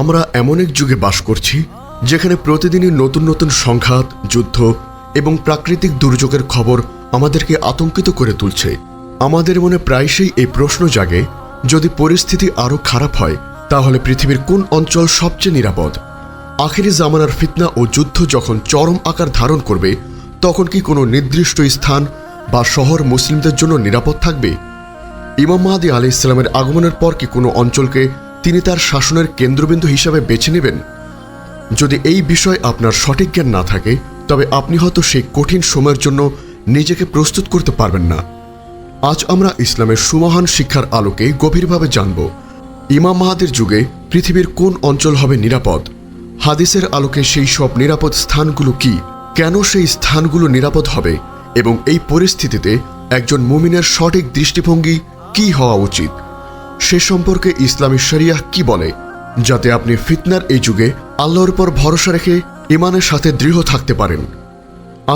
আমরা এমন এক যুগে বাস করছি, যেখানে প্রতিদিনই নতুন নতুন সংঘাত, যুদ্ধ এবং প্রাকৃতিক দুর্যোগের খবর আমাদেরকে আতঙ্কিত করে তুলছে। আমাদের মনে প্রায়শই এই প্রশ্ন জাগে, যদি পরিস্থিতি আরও খারাপ হয়, তাহলে পৃথিবীর কোন অঞ্চল সবচেয়ে নিরাপদ? আখেরি জামানার ফিতনা ও যুদ্ধ যখন চরম আকার ধারণ করবে, তখন কি কোনো নির্দিষ্ট স্থান বা শহর মুসলিমদের জন্য নিরাপদ থাকবে? ইমাম মাহাদি আলি ইসলামের আগমনের পর কি কোনো অঞ্চলকে তিনি তার শাসনের কেন্দ্রবিন্দু হিসাবে বেছে নেবেন? যদি এই বিষয় আপনার সঠিক জ্ঞান না থাকে, তবে আপনি হয়তো সেই কঠিন সময়ের জন্য নিজেকে প্রস্তুত করতে পারবেন না। আজ আমরা ইসলামের সুমহান শিক্ষার আলোকে গভীরভাবে জানব, ইমাম মাহাদের যুগে পৃথিবীর কোন অঞ্চল হবে নিরাপদ? হাদিসের আলোকে সেই সব নিরাপদ স্থানগুলো কি? কেন সেই স্থানগুলো নিরাপদ হবে? এবং এই পরিস্থিতিতে একজন মুমিনের সঠিক দৃষ্টিভঙ্গি কি হওয়া উচিত? সে সম্পর্কে ইসলামী শরিয়াহ কি বলে? যাতে আপনি ফিতনার এই যুগে আল্লাহর উপর ভরসা রেখে ইমানের সাথে দৃঢ় থাকতে পারেন।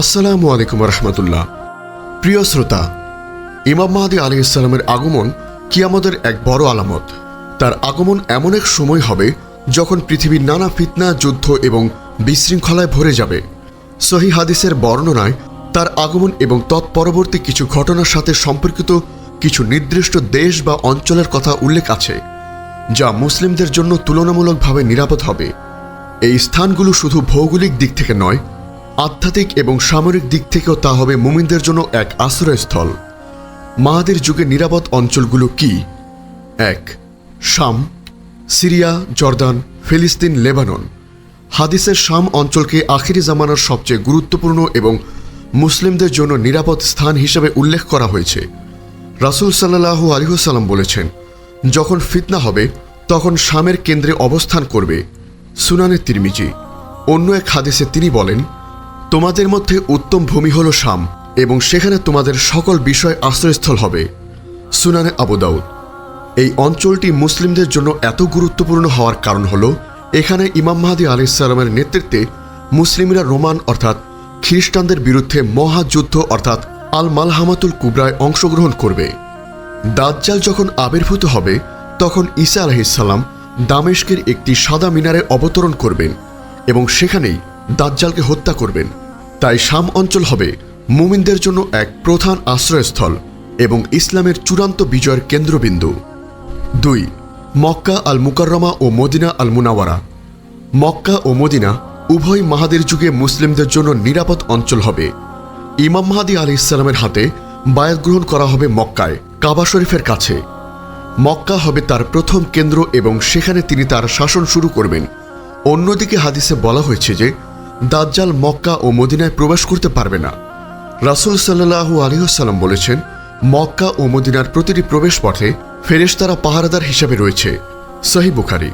আসসালামু আলাইকুম রহমতুল্লাহ প্রিয় শ্রোতা, ইমাম মাহাদি আলী ইসলামের আগমন কিয়ামতের এক বড় আলামত। তার আগমন এমন এক সময় হবে যখন পৃথিবীর নানা ফিতনা, যুদ্ধ এবং বিশৃঙ্খলায় ভরে যাবে। সহি হাদিসের বর্ণনায় তার আগমন এবং তৎপরবর্তী কিছু ঘটনার সাথে সম্পর্কিত কিছু নির্দিষ্ট দেশ বা অঞ্চলের কথা উল্লেখ আছে, যা মুসলিমদের জন্য তুলনামূলকভাবে নিরাপদ হবে। এই স্থানগুলো শুধু ভৌগোলিক দিক থেকে নয়, আধ্যাত্মিক এবং সামরিক দিক থেকেও তা হবে মুমিনদের জন্য এক আশ্রয়স্থল। মাহাদের যুগে নিরাপদ অঞ্চলগুলো কি? এক, শাম, সিরিয়া, জর্দান, ফিলিস্তিন, লেবানন। হাদিসের শাম অঞ্চলকে আখিরি জামানার সবচেয়ে গুরুত্বপূর্ণ এবং মুসলিমদের জন্য নিরাপদ স্থান হিসেবে উল্লেখ করা হয়েছে। রাসুল সাল্লাহু আলিহসাল্লাম বলেছেন, যখন ফিতনা হবে, তখন শামের কেন্দ্রে অবস্থান করবে সুনানের তিরমিজি। অন্য এক হাদেশে তিনি বলেন, তোমাদের মধ্যে উত্তম ভূমি হল শাম, এবং সেখানে তোমাদের সকল বিষয় আশ্রয়স্থল হবে, সুনানে আবু দাউদ। এই অঞ্চলটি মুসলিমদের জন্য এত গুরুত্বপূর্ণ হওয়ার কারণ হল, এখানে ইমাম মাহাদি আলাইসাল্লামের নেতৃত্বে মুসলিমরা রোমান অর্থাৎ খ্রিস্টানদের বিরুদ্ধে মহাযুদ্ধ অর্থাৎ আল মালহামাতুল কুবরায় অংশগ্রহণ করবে। দাজ্জাল যখন আবির্ভূত হবে, তখন ঈসা আলহিসাল্লাম দামেশকের একটি সাদা মিনারে অবতরণ করবেন এবং সেখানেই দাজ্জালকে হত্যা করবেন। তাই শাম অঞ্চল হবে মুমিনদের জন্য এক প্রধান আশ্রয়স্থল এবং ইসলামের চূড়ান্ত বিজয়ের কেন্দ্রবিন্দু। দুই, মক্কা আল মুকাররমা ও মদিনা আল মুনাওয়ারা মক্কা ও মদিনা উভয় মাহাদের যুগে মুসলিমদের জন্য নিরাপদ অঞ্চল হবে। ইমাম মাহাদি আলি ইসলামের হাতে বায়াত গ্রহণ করা হবে মক্কায়, কাবা শরীফের কাছে। মক্কা হবে তার প্রথম কেন্দ্র এবং সেখানে তিনি তার শাসন শুরু করবেন। অন্যদিকে হাদিসে বলা হয়েছে যে, দাজ্জাল মক্কা ও মদিনায় প্রবেশ করতে পারবে না। রাসুল সাল্লাহু আলিহাসাল্লাম বলেছেন, মক্কা ও মদিনার প্রতিটি প্রবেশ পথে ফেরেশতারা পাহারাদার হিসেবে রয়েছে। সহি বুখারি।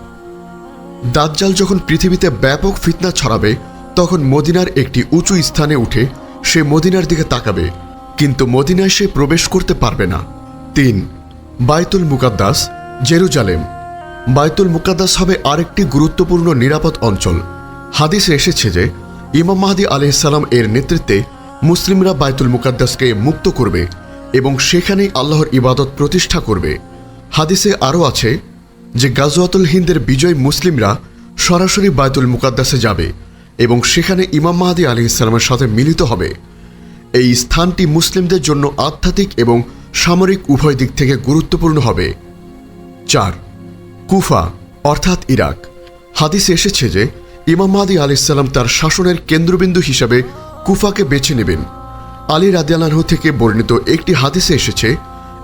দাজ্জাল যখন পৃথিবীতে ব্যাপক ফিতনা ছড়াবে, তখন মদিনার একটি উঁচু স্থানে উঠে সে মদিনার দিকে তাকাবে, কিন্তু মদিনায় সে প্রবেশ করতে পারবে না। তিন, বাইতুল মুকাদ্দাস, জেরুজালেম। বাইতুল মুকাদ্দাস হবে আরেকটি গুরুত্বপূর্ণ নিরাপদ অঞ্চল। হাদিসে এসেছে যে, ইমাম মাহাদি আলহিসাল্লাম এর নেতৃত্বে মুসলিমরা বাইতুল মুকাদ্দাসকে মুক্ত করবে এবং সেখানেই আল্লাহর ইবাদত প্রতিষ্ঠা করবে। হাদিসে আরও আছে যে, গাজওয়াতুল হিন্দের বিজয় মুসলিমরা সরাসরি বায়তুল মুকাদ্দাসে যাবে এবং সেখানে ইমাম মাহাদি আলী ইসলামের সাথে মিলিত হবে। এই স্থানটি মুসলিমদের জন্য আধ্যাত্মিক এবং সামরিক উভয় দিক থেকে গুরুত্বপূর্ণ হবে। চার, কুফা, অর্থাৎ ইরাক। হাদিসে এসেছে যে, ইমাম মাহাদি আলি ইসলাম তার শাসনের কেন্দ্রবিন্দু হিসাবে কুফাকে বেছে নেবেন। আলী রাদিয়ালাহু থেকে বর্ণিত একটি হাদিসে এসেছে,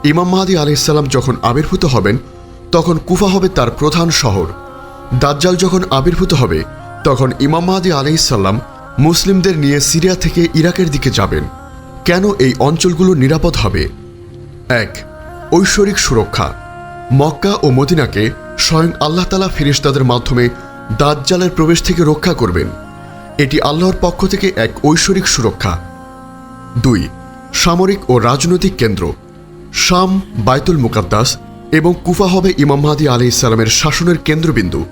ইমাম মাহাদি আলি ইসলাম যখন আবির্ভূত হবেন, তখন কুফা হবে তার প্রধান শহর। দাজ্জাল যখন আবির্ভূত হবে তখন ইমাম মাহাদি আলি ইসাল্লাম মুসলিমদের নিয়ে সিরিয়া থেকে ইরাকের দিকে যাবেন। কেন এই অঞ্চলগুলো নিরাপদ হবে? এক, ঐশ্বরিক সুরক্ষা। মক্কা ও মদিনাকে স্বয়ং আল্লাহ তালা ফিরিস্তাদের মাধ্যমে দাজ্জালের প্রবেশ থেকে রক্ষা করবেন। এটি আল্লাহর পক্ষ থেকে এক ঐশ্বরিক সুরক্ষা। দুই, সামরিক ও রাজনৈতিক কেন্দ্র। শাম, বাইতুল মুকাদ্দাস এবং কুফা হবে ইমাম মাহাদি আলি ইসলামের শাসনের কেন্দ্রবিন্দু।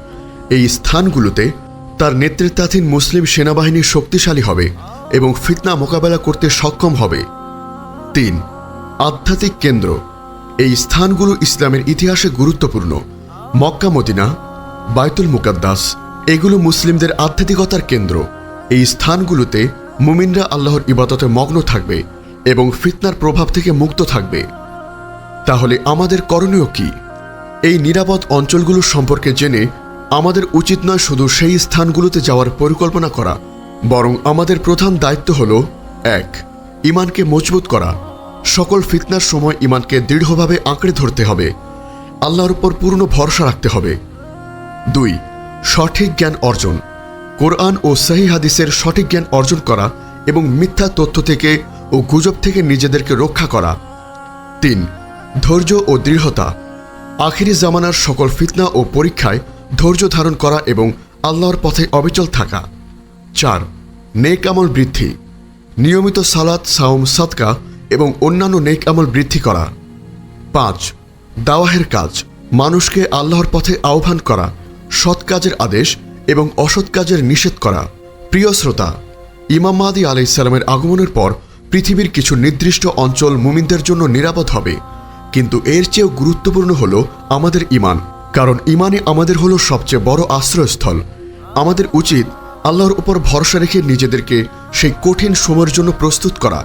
এই স্থানগুলোতে তার নেতৃত্বাধীন মুসলিম সেনাবাহিনী শক্তিশালী হবে এবং ফিতনা মোকাবেলা করতে সক্ষম হবে। তিন, আধ্যাত্মিক কেন্দ্র। এই স্থানগুলো ইসলামের ইতিহাসে গুরুত্বপূর্ণ। মক্কা, মদিনা বায়তুল মুকাদ্দাস, এগুলো মুসলিমদের আধ্যাত্মিকতার কেন্দ্র। এই স্থানগুলোতে মুমিনরা আল্লাহর ইবাদতে মগ্ন থাকবে এবং ফিতনার প্রভাব থেকে মুক্ত থাকবে। তাহলে আমাদের করণীয় কি? এই নিরাপদ অঞ্চলগুলো সম্পর্কে জেনে আমাদের উচিত নয় শুধু সেই স্থানগুলোতে যাওয়ার পরিকল্পনা করা, বরং আমাদের প্রধান দায়িত্ব হল, এক, ইমানকে মজবুত করা। সকল ফিতনার সময় ইমানকে দৃঢ়ভাবে আঁকড়ে ধরতে হবে। আল্লাহর উপর পূর্ণ ভরসা রাখতে হবে। দুই, সঠিক জ্ঞান অর্জন। কোরআন ও সহি হাদিসের সঠিক জ্ঞান অর্জন করা এবং মিথ্যা তথ্য থেকে ও গুজব থেকে নিজেদেরকে রক্ষা করা। তিন, ধৈর্য ও দৃঢ়তা। আখিরি জামানার সকল ফিতনা ও পরীক্ষায় ধৈর্য ধারণ করা এবং আল্লাহর পথে অবিচল থাকা। চার, নেক আমল বৃদ্ধি। নিয়মিত সালাত, সাওম, সাদকা এবং অন্যান্য নেক আমল বৃদ্ধি করা। পাঁচ, দাওয়াহের কাজ। মানুষকে আল্লাহর পথে আহ্বান করা, সৎ কাজের আদেশ এবং অসৎ কাজের নিষেধ করা। প্রিয় শ্রোতা, ইমাম মাদি আলাইসাল্লামের আগমনের পর পৃথিবীর কিছু নির্দিষ্ট অঞ্চল মুমিনদের জন্য নিরাপদ হবে। কিন্তু এর চেয়েও গুরুত্বপূর্ণ হল আমাদের ইমান কারণ ইমানই আমাদের হলো সবচেয়ে বড় আশ্রয়স্থল। আমাদের উচিত আল্লাহর উপর ভরসা রেখে নিজেদেরকে সেই কঠিন সময়ের জন্য প্রস্তুত করা।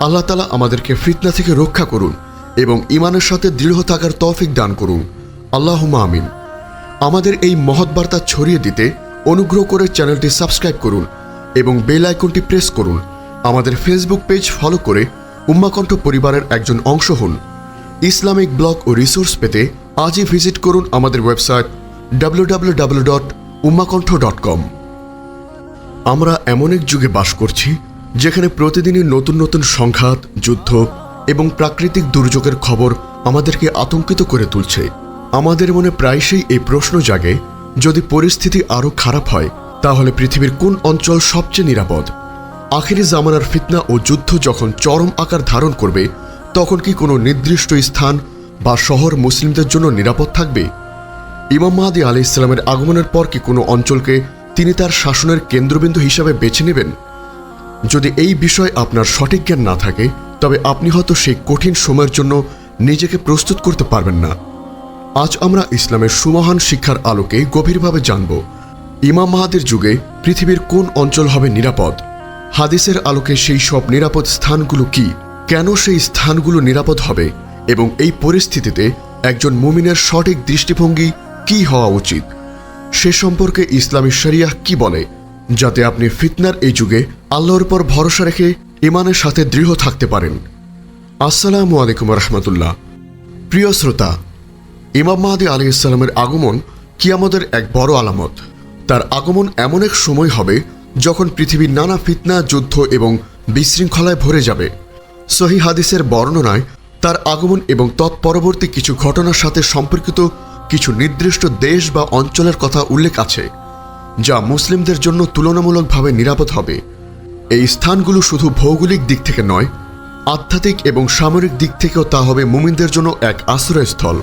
আল্লাহ তালা আমাদেরকে ফিতনা থেকে রক্ষা করুন এবং ইমানের সাথে দৃঢ় থাকার তৌফিক দান করুন। আল্লাহ আমিন। আমাদের এই মহৎ বার্তা ছড়িয়ে দিতে অনুগ্রহ করে চ্যানেলটি সাবস্ক্রাইব করুন এবং বেল আইকনটি প্রেস করুন। আমাদের ফেসবুক পেজ ফলো করে উম্মাকণ্ঠ পরিবারের একজন অংশ হন। ইসলামিক ব্লগ ও রিসোর্স পেতে আজই ভিজিট করুন আমাদের website W dot Ummakantha dot com আমরা এমন এক যুগে বাস করছি, যেখানে প্রতিদিনই নতুন নতুন সংঘাত, যুদ্ধ এবং প্রাকৃতিক দুর্যোগের খবর আমাদেরকে আতঙ্কিত করে তুলছে। আমাদের মনে প্রায়শই এই প্রশ্ন জাগে, যদি পরিস্থিতি আরও খারাপ হয়, তাহলে পৃথিবীর কোন অঞ্চল সবচেয়ে নিরাপদ? আখিরি জামানার ফিতনা ও যুদ্ধ যখন চরম আকার ধারণ করবে, তখন কি কোনো নির্দিষ্ট স্থান বা শহর মুসলিমদের জন্য নিরাপদ থাকবে? ইমাম মাহাদি আলি ইসলামের আগমনের পর কি কোনো অঞ্চলকে তিনি তার শাসনের কেন্দ্রবিন্দু হিসাবে বেছে নেবেন? যদি এই বিষয়ে আপনার সঠিক জ্ঞান না থাকে, তবে আপনি হয়তো সেই কঠিন সময়ের জন্য নিজেকে প্রস্তুত করতে পারবেন না। আজ আমরা ইসলামের সুমহান শিক্ষার আলোকে গভীরভাবে জানব, ইমাম মাহাদের যুগে পৃথিবীর কোন অঞ্চল হবে নিরাপদ? হাদিসের আলোকে সেই সব নিরাপদ স্থানগুলো কি? কেন সেই স্থানগুলো নিরাপদ হবে? এবং এই পরিস্থিতিতে একজন মুমিনের সঠিক দৃষ্টিভঙ্গি কি হওয়া উচিত? সে সম্পর্কে ইসলামী শরিয়াহ কি বলে? যাতে আপনি ফিতনার এই যুগে আল্লাহর উপর ভরসা রেখে ইমানের সাথে দৃঢ় থাকতে পারেন। আসসালামু আলাইকুম রহমতুল্লাহ। প্রিয় শ্রোতা, ইমাম মাহাদি আলী ইসলামের আগমন কিয়ামতের এক বড় আলামত। তার আগমন এমন এক সময় হবে যখন পৃথিবীর নানা ফিতনা, যুদ্ধ এবং বিশৃঙ্খলায় ভরে যাবে। সহি হাদিসের বর্ণনায় তার আগমন এবং তৎপরবর্তী কিছু ঘটনার সাথে সম্পর্কিত কিছু নির্দিষ্ট দেশ বা অঞ্চলের কথা উল্লেখ আছে, যা মুসলিমদের জন্য তুলনামূলকভাবে নিরাপদ হবে। এই স্থানগুলো শুধু ভৌগোলিক দিক থেকে নয়, আধ্যাত্মিক এবং সামরিক দিক থেকেও তা হবে মুমিনদের জন্য এক আশ্রয়স্থল।